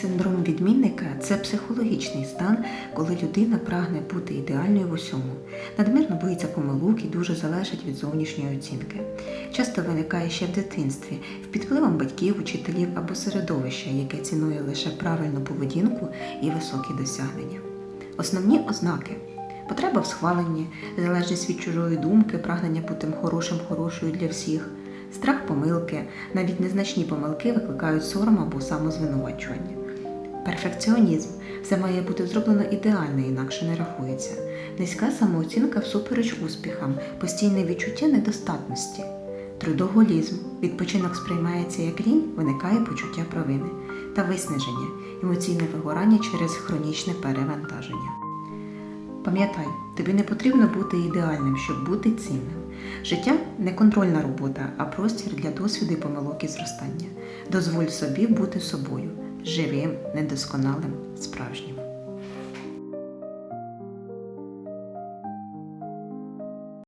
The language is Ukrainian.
Синдром відмінника це психологічний стан, коли людина прагне бути ідеальною в усьому, надмірно боїться помилок і дуже залежить від зовнішньої оцінки. Часто виникає ще в дитинстві, під впливом батьків, учителів або середовища, яке цінує лише правильну поведінку і високі досягнення. Основні ознаки потреба в схваленні, залежність від чужої думки, прагнення бути хорошим хорошою для всіх, страх помилки, навіть незначні помилки викликають сором або самозвинувачування. Перфекціонізм все має бути зроблено ідеально, інакше не рахується. Низька самооцінка всупереч успіхам, постійне відчуття недостатності. Трудоголізм відпочинок сприймається як лінь, виникає почуття провини та виснаження, емоційне вигорання через хронічне перевантаження. Пам'ятай, тобі не потрібно бути ідеальним, щоб бути цінним. Життя не контрольна робота, а простір для досвіду і помилок і зростання. Дозволь собі бути собою, живим, недосконалим, справжнім.